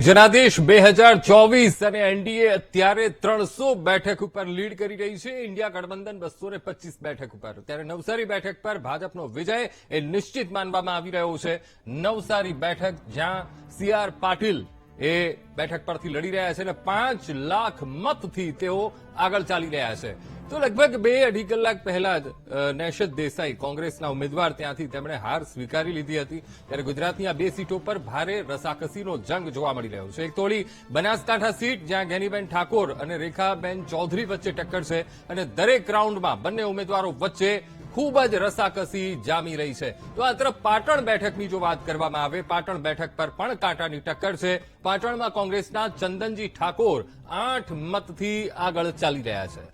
જનાદેશ બે હજાર ચોવીસ અને એનડીએ અત્યારે ત્રણસો બેઠક ઉપર લીડ કરી રહી છે. ઇન્ડિયા ગઠબંધન બસો ને પચીસ બેઠક ઉપર. ત્યારે નવસારી બેઠક પર ભાજપનો વિજય એ નિશ્ચિત માનવામાં આવી રહ્યો છે. નવસારી બેઠક જ્યાં સી આર પાટીલ એ બેઠક પરથી લડી રહ્યા છે અને પાંચ લાખ મતથી તેઓ આગળ ચાલી રહ્યા છે. તો લગભગ બે અઢી કલાક પહેલા જ નૈશદ દેસાઈ કોંગ્રેસના ઉમેદવાર ત્યાંથી તેમણે હાર સ્વીકારી લીધી હતી. ત્યારે ગુજરાતની આ બે સીટો પર ભારે રસાકસીનો જંગ જોવા મળી રહ્યો છે. એક તોડી બનાસકાંઠા સીટ, જ્યાં ગેનીબેન ઠાકોર અને રેખાબેન ચૌધરી વચ્ચે ટક્કર છે અને દરેક રાઉન્ડમાં બંને ઉમેદવારો વચ્ચે ખૂબ જ રસાકસી જામી રહી છે. તો આ તરફ પાટણ બેઠકની જો વાત કરવામાં આવે, પાટણ બેઠક પર પણ કાંટાની ટક્કર છે. પાટણમાં કોંગ્રેસના ચંદનજી ઠાકોર આઠ મતથી આગળ ચાલી રહ્યા છે.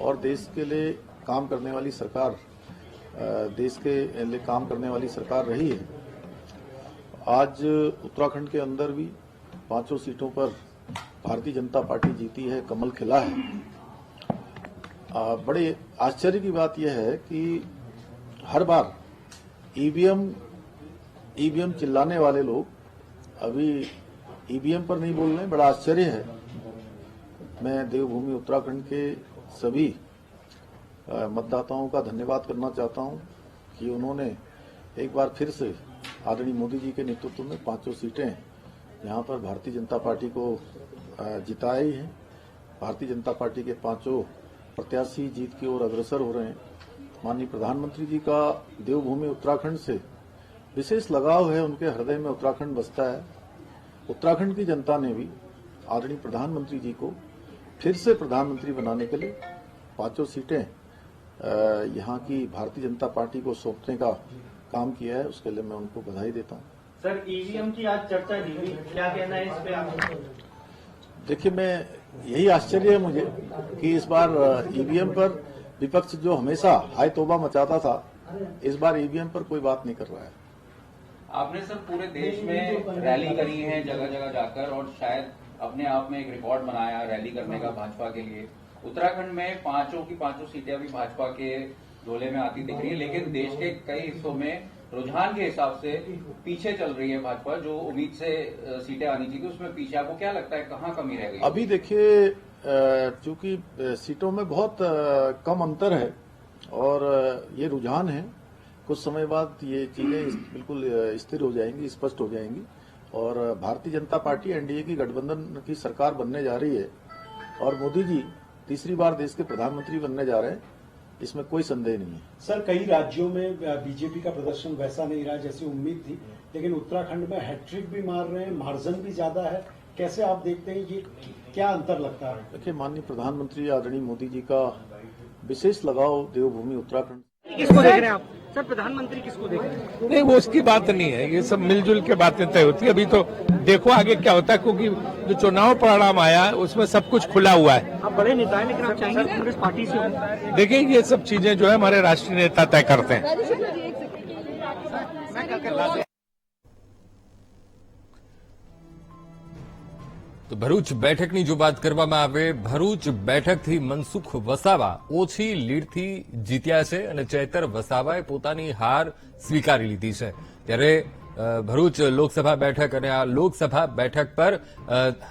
और देश के लिए काम करने वाली सरकार देश के लिए काम करने वाली सरकार रही है। आज उत्तराखंड के अंदर भी पाँचों सीटों पर भारतीय जनता पार्टी जीती है कमल खिला है। अ, बड़े आश्चर्य की बात यह है कि हर बार ईवीएम ईवीएम चिल्लाने वाले लोग अभी ईवीएम पर नहीं बोल रहे बड़ा आश्चर्य है। मैं देवभूमि उत्तराखंड के सभी मतदाताओं का धन्यवाद करना चाहता हूँ कि उन्होंने एक बार फिर से आदरणीय मोदी जी के नेतृत्व में पाँचों सीटें यहाँ पर भारतीय जनता पार्टी को जिताई है। भारतीय जनता पार्टी के पाँचों प्रत्याशी जीत की ओर अग्रसर हो रहे हैं। माननीय प्रधानमंत्री जी का देवभूमि उत्तराखंड से विशेष लगाव है, उनके हृदय में उत्तराखंड बसता है। उत्तराखंड की जनता ने भी आदरणीय प्रधानमंत्री जी को फिर से प्रधानमंत्री बनाने के लिए पाँचों सीटें यहाँ की भारतीय जनता पार्टी को सौंपने का काम किया है उसके लिए मैं उनको बधाई देता हूँ। सर ईवीएम की आज चर्चा नहीं हुई क्या कहना है इस पे आप? देखिए मैं यही आश्चर्य है मुझे कि इस बार ईवीएम पर विपक्ष जो हमेशा हाय तोबा मचाता था इस बार ईवीएम पर कोई बात नहीं कर रहा है। आपने सर पूरे देश में रैली करी है जगह जगह जाकर और शायद अपने आप में एक रिकॉर्ड बनाया रैली करने का भाजपा के लिए। उत्तराखंड में पाँचों की पाँचों सीटें अभी भाजपा के झोले में आती दिख रही है, लेकिन देश के कई हिस्सों में रुझान के हिसाब से पीछे चल रही है भाजपा, जो उम्मीद से सीटें आनी चाहिए। उसमें पीछे आपको क्या लगता है, कहाँ कमी रह गई? अभी देखिए चूँकि सीटों में बहुत कम अंतर है और ये रुझान है, कुछ समय बाद ये चीज़ें बिल्कुल स्थिर हो जाएँगी, स्पष्ट हो जाएँगी। और भारतीय जनता पार्टी एनडीए की गठबंधन की सरकार बनने जा रही है और मोदी जी तीसरी बार देश के प्रधानमंत्री बनने जा रहे हैं इसमें कोई संदेह नहीं है। सर कई राज्यों में बीजेपी का प्रदर्शन वैसा नहीं रहा जैसी उम्मीद थी लेकिन उत्तराखंड में हैट्रिक भी मार रहे हैं मार्जन भी ज़्यादा है। कैसे आप देखते हैं ये क्या अंतर लगता है? देखिए माननीय प्रधानमंत्री आदरणीय मोदी जी का विशेष लगाव देवभूमि उत्तराखंड किसको देख रहे हैं आप? सर प्रधानमंत्री किसको देख? नहीं वो उसकी बात नहीं है। ये सब मिलजुल के बातें तय होती है। अभी तो देखो आगे क्या होता है क्योंकि जो चुनाव परिणाम आया है, उसमें सब कुछ खुला हुआ है। आप बड़े नेता हैं लेकिन आप चाहेंगे कांग्रेस पार्टी से देखिए ये सब चीज़ें जो है हमारे राष्ट्रीय नेता तय करते हैं। તો ભરૂચ બેઠકની જો વાત કરવામાં આવે, ભરૂચ બેઠકથી મનસુખ વસાવા ઓછી લીડથી જીત્યા છે અને ચૈતર વસાવાએ પોતાની હાર સ્વીકારી લીધી છે. ત્યારે ભરૂચ લોકસભા બેઠક અને આ લોકસભા બેઠક પર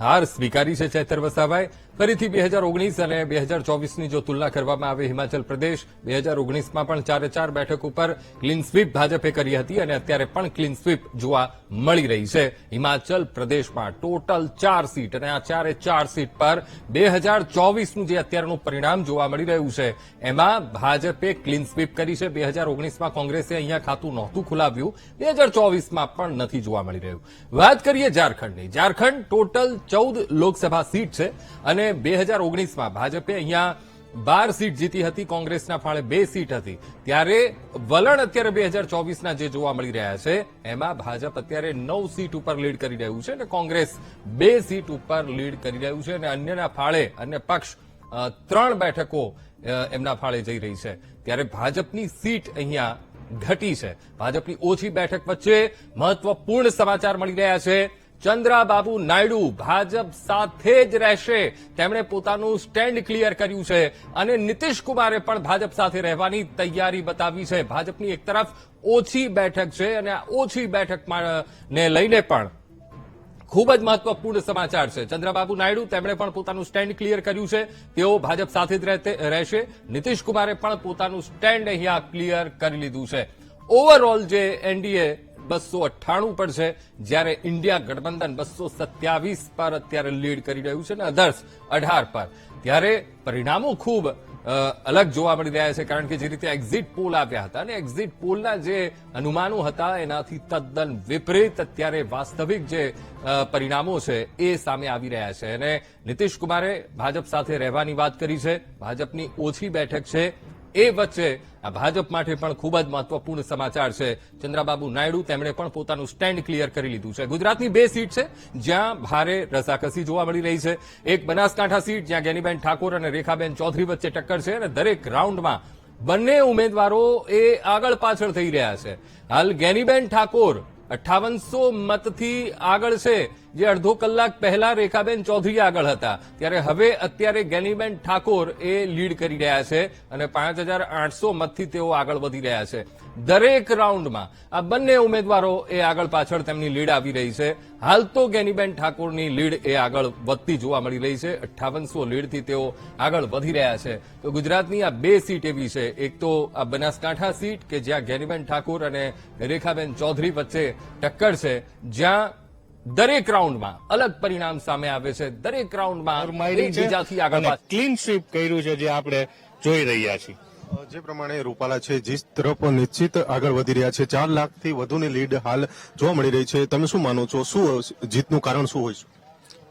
હાર સ્વીકારી છે ચૈતર વસાવાએ. ફરીથી બે હજાર ઓગણીસ અને બે હજાર ચોવીસની જો તુલના કરવામાં આવે હિમાચલ પ્રદેશ, બે હજાર ઓગણીસમાં પણ ચારે ચાર બેઠક ઉપર ક્લીન સ્વીપ ભાજપે કરી હતી અને અત્યારે પણ ક્લીન સ્વીપ જોવા મળી રહી છે. હિમાચલ પ્રદેશમાં ટોટલ ચાર સીટ અને આ ચારે ચાર સીટ પર બે હજાર ચોવીસનું જે અત્યારનું પરિણામ જોવા મળી રહ્યું છે, એમાં ભાજપે ક્લીન સ્વીપ કરી છે. બે હજાર ઓગણીસમાં કોંગ્રેસે અહીંયા ખાતું નહોતું ખુલાવ્યું. બે હજાર ચોવીસમાં પણ નથી જોવા મળી રહ્યું. વાત કરીએ ઝારખંડની. ઝારખંડ ટોટલ ચૌદ લોકસભા સીટ છે અને બે હજાર ઓગણીસમાં ભાજપે અહીંયા બાર સીટ જીતી હતી, કોંગ્રેસના ફાળે બે સીટ હતી. ત્યારે વલણ અત્યારે બે હજાર ચોવીસના જે જોવા મળી રહ્યા છે, એમાં ભાજપ અત્યારે નવ સીટ ઉપર લીડ કરી રહ્યું છે અને કોંગ્રેસ બે સીટ ઉપર લીડ કરી રહ્યું છે અને અન્યના ફાળે અન્ય પક્ષ ત્રણ બેઠકો એમના ફાળે જઈ રહી છે. ત્યારે ભાજપની સીટ અહીંયા ઘટી છે. ભાજપની ઓછી બેઠક વચ્ચે મહત્વપૂર્ણ સમાચાર મળી રહ્યા છે. ચંદ્રાબાબુ નાયડુ ભાજપ સાથે જ રહેશે. તેમણે પોતાનું સ્ટેન્ડ ક્લિયર કર્યું છે અને નીતિશ કુમારે પણ ભાજપ સાથે રહેવાની તૈયારી બતાવી છે. ભાજપની એક તરફ ઓછી બેઠક છે અને ઓછી બેઠકમાં ને લઈને પણ ખૂબ જ મહત્વપૂર્ણ સમાચાર છે. ચંદ્રબાબુ નાયડુ તેમણે પણ પોતાનું સ્ટેન્ડ ક્લિયર કર્યું છે. તેઓ ભાજપ સાથે જ રહેશે. નીતિશ કુમારે પણ પોતાનું સ્ટેન્ડ અહીંયા ક્લિયર કરી લીધું છે. ઓવરઓલ જે એનડીએ બસો અઠ્ઠાણું પર છે. જ્યારે ઇન્ડિયા ગઠબંધન બસો સત્યાવીસ પર અત્યારે લીડ કરી રહ્યું છે અને અધર્સ અઢાર પર. ત્યારે પરિણામો ખૂબ અલગ જોવા મળી રહ્યા છે, કારણ કે જે રીતે એક્ઝિટ પોલ આવ્યા હતા અને એક્ઝિટ પોલના જે અનુમાનો હતા, એનાથી તદ્દન વિપરીત અત્યારે વાસ્તવિક જે પરિણામો છે એ સામે આવી રહ્યા છે. અને નીતિશ કુમારે ભાજપ સાથે રહેવાની વાત કરી છે. ભાજપની ઓછી બેઠક છે. એ વચ્ચે આ ભાજપ માટે પણ ખૂબ જ મહત્વપૂર્ણ સમાચાર છે. ચંદ્રાબાબુ નાયડુ તેમણે પણ પોતાનું સ્ટેન્ડ ક્લિયર કરી લીધું છે. ગુજરાતની બે સીટ છે, જ્યાં ભારે રસાકસી જોવા મળી રહી છે. એક બનાસકાંઠા સીટ, જ્યાં ગેનીબેન ઠાકોર અને રેખાબેન ચૌધરી વચ્ચે ટક્કર છે અને દરેક રાઉન્ડમાં બંને ઉમેદવારો એ આગળ પાછળ થઈ રહ્યા છે. હાલ ગેનીબેન ઠાકોર અઠ્ઠાવનસો મતથી આગળ છે. જે અડધો કલાક પહેલા રેખાબેન ચૌધરી આગળ હતા. ત્યારે હવે અત્યારે ગેનીબેન ઠાકોર એ લીડ કરી રહ્યા છે અને પાંચ હજાર આઠસો મતથી તેઓ આગળ વધી રહ્યા છે. દરેક રાઉન્ડમાં આ બંને ઉમેદવારો એ આગળ પાછળ તેમની લીડ આવી રહી છે. હાલ તો ગેનીબેન ઠાકોરની લીડ એ આગળ વધતી જોવા મળી રહી છે. અઠ્ઠાવનસો લીડથી તેઓ આગળ વધી રહ્યા છે. તો ગુજરાતની આ બે સીટ એવી છે. એક તો આ બનાસકાંઠા સીટ કે જ્યાં ગેનીબેન ઠાકોર અને રેખાબેન ચૌધરી વચ્ચે ટક્કર છે. જ્યાં દરેક રાઉન્ડમાં અલગ પરિણામ સામે આવે છે. દરેક રાઉન્ડમાં એકબીજાથી આગળ ક્લીન સ્વીપ કર્યું છે જે આપણે જોઈ રહ્યા છીએ. જે પ્રમાણે રૂપાલા છે જે તરફ નિશ્ચિત આગળ વધી રહ્યા છે. ચાર લાખથી વધુની લીડ હાલ જોવા મળી રહી છે. તમે શું માનો છો? શું જીતનું કારણ શું હોય છે?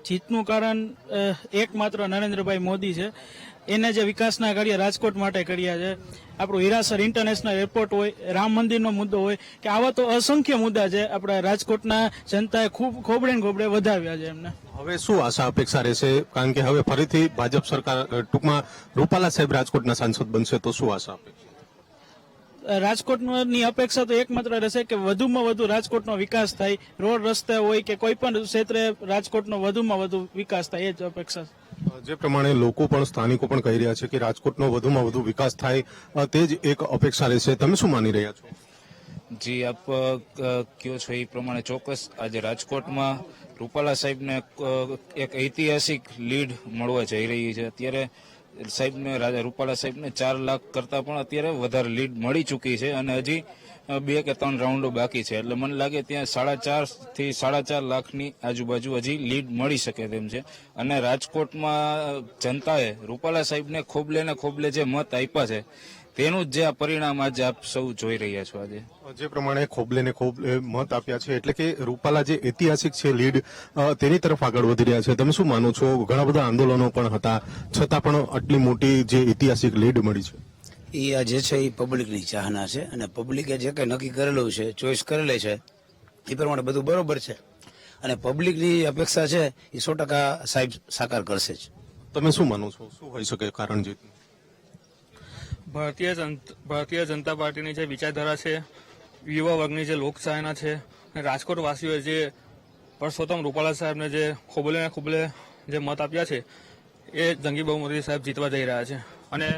જીતનું કારણ એકમાત્ર નરેન્દ્રભાઈ મોદી છે. એને જે વિકાસના કાર્ય રાજકોટ માટે કર્યા છે, આપણું હીરાસર ઇન્ટરનેશનલ એરપોર્ટ હોય, રામ મંદિરનો મુદ્દો હોય, કે આવા તો અસંખ્ય મુદ્દા છે, આપણા રાજકોટના જનતાએ ખૂબ ખોબડે ખોબડે વધાવ્યા છે એમને. હવે શું આશા અપેક્ષા રહેશે? કારણ કે હવે ફરીથી ભાજપ સરકાર ટૂંકમાં રૂપાલા સાહેબ રાજકોટના સાંસદ બનશે તો શું આશા અપેક્ષા? રાજકોટની અપેક્ષા તો એકમાત્ર રહેશે કે વધુમાં વધુ રાજકોટનો વિકાસ થાય રોડ રસ્તા હોય કે કોઈ પણ ક્ષેત્રે રાજકોટનો વધુમાં વધુ વિકાસ થાય એ જ અપેક્ષા જે પ્રમાણે લોકો પણ સ્થાનિકો પણ કહી રહ્યા છે કે રાજકોટનો વધુમાં વધુ વિકાસ થાય તે જ એક અપેક્ષા રહેશે. તમે શું માની રહ્યા છો? જી આપ કયો છો એ પ્રમાણે ચોક્કસ આજે રાજકોટમાં રૂપાલા સાહેબને એક ઐતિહાસિક લીડ મળવા જઈ રહી છે. અત્યારે સાહેબને, રાજા રૂપાલા સાહેબને ચાર લાખ કરતાં પણ અત્યારે વધારે લીડ મળી ચૂકી છે અને હજી બે કે ત્રણ રાઉન્ડો બાકી છે. એટલે મને લાગે ત્યાં સાડા ચારથી સાડા ચાર લાખની આજુબાજુ હજી લીડ મળી શકે તેમ છે. અને રાજકોટમાં જનતાએ રૂપાલા સાહેબને ખોબલે ને ખોબલે જે મત આપ્યા છે તેનું જ જે આ પરિણામ આજે આપ સૌ જોઈ રહ્યા છો આજે. જે પ્રમાણે ખોબલે ને ખોબલે મત આપ્યા છે એટલે કે રૂપાલા જે ઐતિહાસિક છે લીડ તેની તરફ આગળ વધી રહ્યા છે. તમે શું માનો છો? ઘણા બધા આંદોલનો પણ હતા છતાં પણ આટલી મોટી જે ઐતિહાસિક લીડ મળી છે? એ આ જે છે એ પબ્લિકની ચાહના છે અને પબ્લિકે જે કંઈ નક્કી કરેલું છે ચોઈસ કરેલી છે એ પ્રમાણે બધું બરોબર છે. અને પબ્લિકની અપેક્ષા છે એ સો ટકા સાહેબ સાકાર કરશે જ. તમે શું માનો છો? શું હોઈ શકે કારણ જીતનું ભારતીય ભારતીય જનતા પાર્ટીની જે વિચારધારા છે, યુવા વર્ગની જે લોકચાહના છે રાજકોટ વાસીઓએ જે પરસોત્તમ રૂપાલા સાહેબને જે ખોબલે ને ખોબલે જે મત આપ્યા છે, એ જંગી બહુમતી સાહેબ જીતવા જઈ રહ્યા છે. અને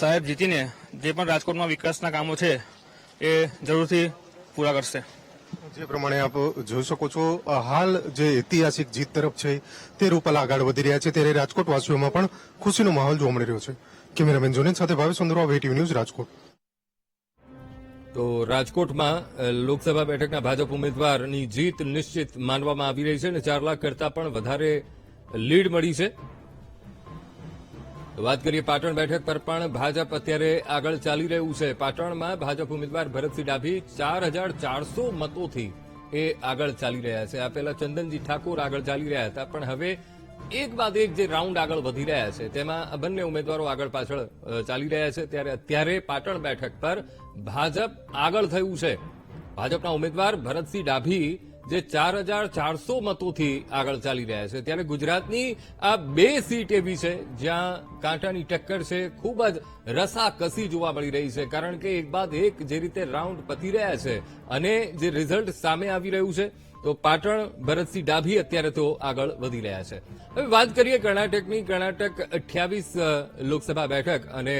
સાહેબ જીતીને જે પણ રાજકોટમાં વિકાસના કામો છે, એ જરૂરથી પૂરા કરશે. જે પ્રમાણે આપ જોઈ શકો છો હાલ જે ઐતિહાસિક જીત તરફ છે, તે રૂપાલા આગળ વધી રહ્યા છે. ત્યારે રાજકોટ વાસીઓમાં પણ ખુશીનો માહોલ જોવા મળી રહ્યો છે. કેમેરામેન જોનેન સાથે ભાવેશ ચંદ્રવા વીટીવી ન્યૂઝ રાજકોટ. તો રાજકોટમાં લોકસભા બેઠકના ભાજપ ઉમેદવારની જીત નિશ્ચિત માનવામાં આવી રહી છે અને ચાર લાખ કરતા પણ વધારે લીડ મળી છે. વાત કરીએ પાટણ બેઠક પર પણ ભાજપ અત્યારે આગળ ચાલી રહ્યું છે. પાટણમાં ભાજપ ઉમેદવાર ભરતસિંહ ડાભી ચાર હજાર ચારસો મતોથી એ આગળ ચાલી રહ્યા છે. આ પહેલા ચંદનજી ઠાકોર આગળ ચાલી રહ્યા હતા, પણ હવે એક બાદ એક જે રાઉન્ડ આગળ વધી રહ્યા છે, તેમાં બંને ઉમેદવારો આગળ પાછળ ચાલી રહ્યા છે. ત્યારે અત્યારે પાટણ બેઠક પર ભાજપ આગળ થયું છે. ભાજપના ઉમેદવાર ભરતસિંહ ડાભી જે ચાર હજાર ચારસો મતોથી આગળ ચાલી રહ્યા છે. ત્યારે ગુજરાતની આ બે સીટ એવી છે, જ્યાં કાંટાની ટક્કર છે, ખૂબ જ રસાકસી જોવા મળી રહી છે. કારણ કે એક બાદ એક જે રીતે રાઉન્ડ પતી રહ્યા છે અને જે રિઝલ્ટ સામે આવી રહ્યું છે તો પાટણ ભરતસિંહ ડાભી અત્યારે તો આગળ વધી રહ્યા છે. હવે વાત કરીએ કર્ણાટકની. કર્ણાટક અઠ્યાવીસ લોકસભા બેઠક અને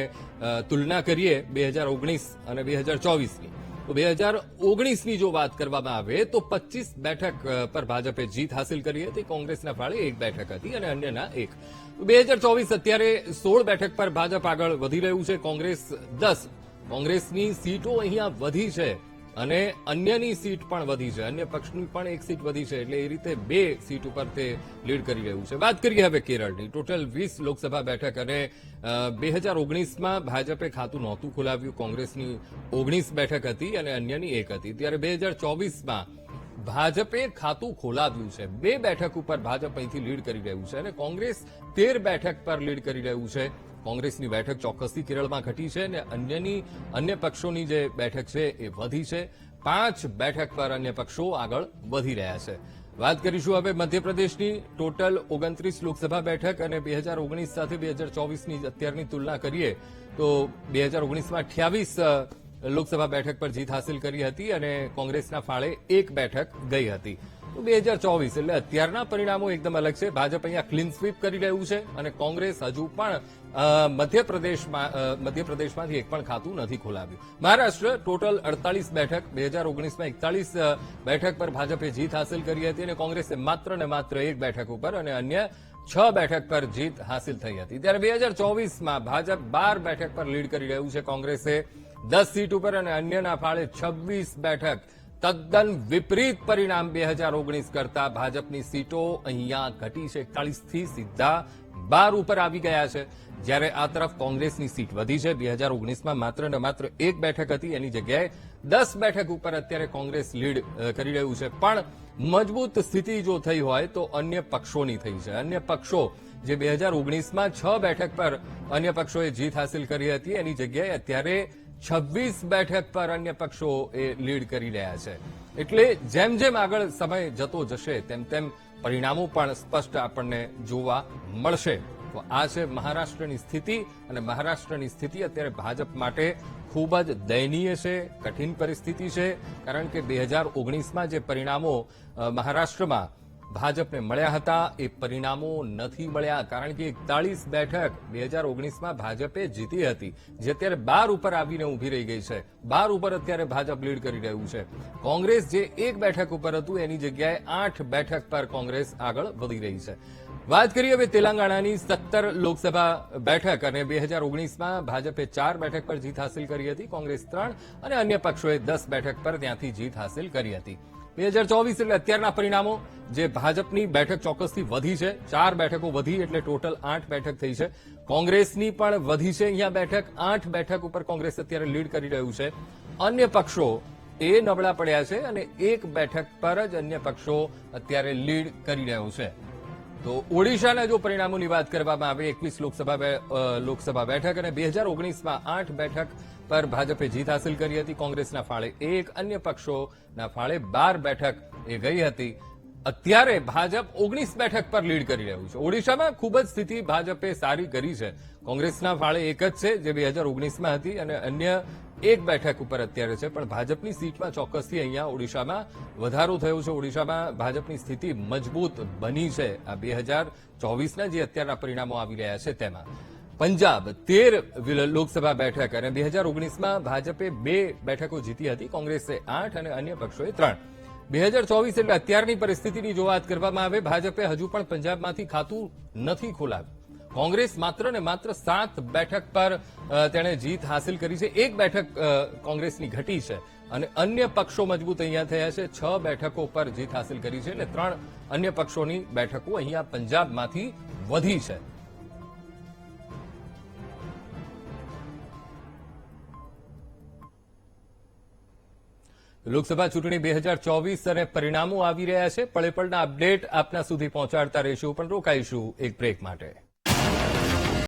તુલના કરીએ બે હજાર ઓગણીસ અને બે હજાર ચોવીસની. તો બે હજાર ઓગણીસની જો વાત કરવામાં આવે તો પચીસ બેઠક પર ભાજપે જીત હાંસિલ કરી હતી. કોંગ્રેસના ફાળે એક બેઠક હતી અને અન્યના એક. બે હજાર ચોવીસ અત્યારે સોળ બેઠક પર ભાજપ આગળ વધી રહ્યું છે. કોંગ્રેસ દસ. કોંગ્રેસની સીટો અહીંયા વધી છે. અને અન્યની સીટ પણ વધી છે. અન્ય પક્ષની પણ એક સીટ વધી છે એટલે એ રીતે બે સીટ ઉપર તે લીડ કરી રહ્યું છે. વાત કરીએ હવે કેરળની. ટોટલ વીસ લોકસભા બેઠક અને બે હજાર ઓગણીસમાં ભાજપે ખાતું નહોતું ખોલાવ્યું. કોંગ્રેસની ઓગણીસ બેઠક હતી અને અન્યની એક હતી. ત્યારે બે હજાર ચોવીસમાં ભાજપે ખાતું ખોલાવ્યું છે. બે બેઠક ઉપર ભાજપ અહીંથી લીડ કરી રહ્યું છે અને કોંગ્રેસ તેર બેઠક પર લીડ કરી રહ્યું છે. કોંગ્રેસની બેઠક ચોક્કસથી કેરળમાં ઘટી છે અને અન્યની, અન્ય પક્ષોની જે બેઠક છે એ વધી છે. પાંચ બેઠક પર અન્ય પક્ષો આગળ વધી રહ્યા છે. વાત કરીશું હવે મધ્યપ્રદેશની ટોટલ ઓગણત્રીસ લોકસભા બેઠક અને બે હજાર ઓગણીસ સાથે બે હજાર ચોવીસની અત્યારની તુલના કરીએ તો બે હજાર ઓગણીસમાં અઠ્યાવીસ લોકસભા બેઠક પર જીત હાંસિલ કરી હતી અને કોંગ્રેસના ફાળે એક બેઠક ગઈ હતી. તો બે હજાર ચોવીસ એટલે અત્યારના પરિણામો એકદમ અલગ છે. ભાજપ અહીંયા ક્લીન સ્વીપ કરી રહ્યું છે અને કોંગ્રેસ હજુ પણ મધ્યપ્રદેશમાં મધ્યપ્રદેશમાંથી એક પણ ખાતું નથી ખોલાવ્યું. મહારાષ્ટ્ર, ટોટલ અડતાલીસ બેઠક, બે હજાર ઓગણીસમાં એકતાલીસ બેઠક પર ભાજપે જીત હાંસિલ કરી હતી અને કોંગ્રેસે માત્ર ને માત્ર એક બેઠક ઉપર અને અન્ય છ બેઠક પર જીત હાંસિલ થઈ હતી. ત્યારે બે હજાર ચોવીસમાં ભાજપ બાર બેઠક પર લીડ કરી રહ્યું છે કોંગ્રેસે. દસ સીટ ઉપર અને અન્યના ફાળે છવ્વીસ બેઠક તદ્દન વિપરીત પરિણામ બે હજાર ઓગણીસ કરતા ભાજપની સીટો અહીંયા ઘટી છે. એકતાળીસથી સીધા બાર ઉપર આવી ગયા છે. જ્યારે આ તરફ કોંગ્રેસની સીટ વધી છે. બે હજાર ઓગણીસમાં માત્ર ને માત્ર એક બેઠક હતી. એની જગ્યાએ દસ બેઠક ઉપર અત્યારે કોંગ્રેસ લીડ કરી રહ્યું છે. પણ મજબૂત સ્થિતિ જો થઈ હોય તો અન્ય પક્ષોની થઈ છે. અન્ય પક્ષો જે બે હજાર ઓગણીસમાં છ બેઠક પર અન્ય પક્ષોએ જીત હાંસિલ કરી હતી. એની જગ્યાએ અત્યારે છવ્વીસ બેઠક પર અન્ય પક્ષો એ લીડ કરી રહ્યા છે. એટલે જેમ જેમ આગળ સમય જતો જશે, તેમ તેમ પરિણામો પણ સ્પષ્ટ આપણને જોવા મળશે. તો આ છે મહારાષ્ટ્રની સ્થિતિ અને મહારાષ્ટ્રની સ્થિતિ અત્યારે ભાજપ માટે ખૂબ જ દયનીય છે, કઠિન પરિસ્થિતિ છે. કારણ કે બે હજાર ઓગણીસમાં જે પરિણામો મહારાષ્ટ્રમાં ભાજપને મળ્યા હતા. એ પરિણામો નથી મળ્યા કારણ કે એકતાળીસ બેઠક બે હજાર ઓગણીસમાં ભાજપે જીતી હતી, જે અત્યારે બાર ઉપર આવીને ઊભી રહી ગઈ છે. બાર ઉપર અત્યારે ભાજપ લીડ કરી રહ્યું છે. કોંગ્રેસ જે એક બેઠક ઉપર હતું, એની જગ્યાએ આઠ બેઠક પર કોંગ્રેસ આગળ વધી રહી છે. વાત કરીએ હવે તેલંગાણાની સત્તર લોકસભા બેઠક અને બે હજાર ઓગણીસમાં ભાજપે ચાર બેઠક પર જીત હાંસિલ કરી હતી, કોંગ્રેસ ત્રણ અને અન્ય પક્ષોએ દસ બેઠક પર ત્યાંથી જીત હાંસિલ કરી હતી. બે હજાર ચોવીસ એટલે અત્યારના પરિણામો, જે ભાજપની બેઠક ચોક્કસથી વધી છે. ચાર બેઠકો વધી એટલે ટોટલ આઠ બેઠક થઈ છે. કોંગ્રેસની પણ વધી છે અહીંયા બેઠક. આઠ બેઠક ઉપર કોંગ્રેસ અત્યારે લીડ કરી રહ્યું છે. અન્ય પક્ષો એ નબળા પડ્યા છે અને એક બેઠક પર જ અન્ય પક્ષો અત્યારે લીડ કરી રહ્યું છે. તો ઓડિશાના જો પરિણામોની વાત કરવામાં આવે, એકવીસ લોકસભા લોકસભા બેઠક અને બે હજાર ઓગણીસમાં આઠ બેઠક પર ભાજપે જીત હાંસિલ કરી હતી, કોંગ્રેસના ફાળે એક, અન્ય પક્ષોના ફાળે બાર બેઠક એ ગઈ હતી. અત્યારે ભાજપ ઓગણીસ બેઠક પર લીડ કરી રહ્યું છે. ઓડિશામાં ખૂબ જ સ્થિતિ ભાજપે સારી કરી છે. કોંગ્રેસના ફાળે એક જ છે, જે બે હજાર ઓગણીસમાં હતી અને અન્ય એક બેઠક ઉપર અત્યારે છે, પણ ભાજપની સીટમાં ચોક્કસથી અહીંયા ઓડિશામાં વધારો થયો છે. ઓડિશામાં ભાજપની સ્થિતિ મજબૂત બની છે. આ બે હજાર ચોવીસના જે અત્યારના પરિણામો આવી રહ્યા છે તેમાં. પંજાબ તેર લોકસભા બેઠક અને બે હજાર ઓગણીસમાં ભાજપે બે બેઠકો જીતી હતી. કોંગ્રેસે આઠ અને અન્ય પક્ષોએ ત્રણ. બે હજાર ચોવીસ એટલે અત્યારની પરિસ્થિતિની જો વાત કરવામાં આવે, ભાજપે હજુ પણ પંજાબમાંથી ખાતું નથી ખોલાવ્યું. કોંગ્રેસ માત્ર ને માત્ર સાત બેઠક પર તેણે જીત હાંસિલ કરી છે. એક બેઠક કોંગ્રેસની ઘટી છે અને અન્ય પક્ષો મજબૂત અહીંયા થયા છે. છ બેઠકો પર જીત હાંસિલ કરી છે અને ત્રણ અન્ય પક્ષોની બેઠકો અહીંયા પંજાબમાંથી વધી છે. લોકસભા ચૂંટણી બે હજાર ચોવીસ અને પરિણામો આવી રહ્યા છે. પળેપળના અપડેટ આપના સુધી પહોંચાડતા રહીશું. પણ રોકાઈશું એક બ્રેક માટે.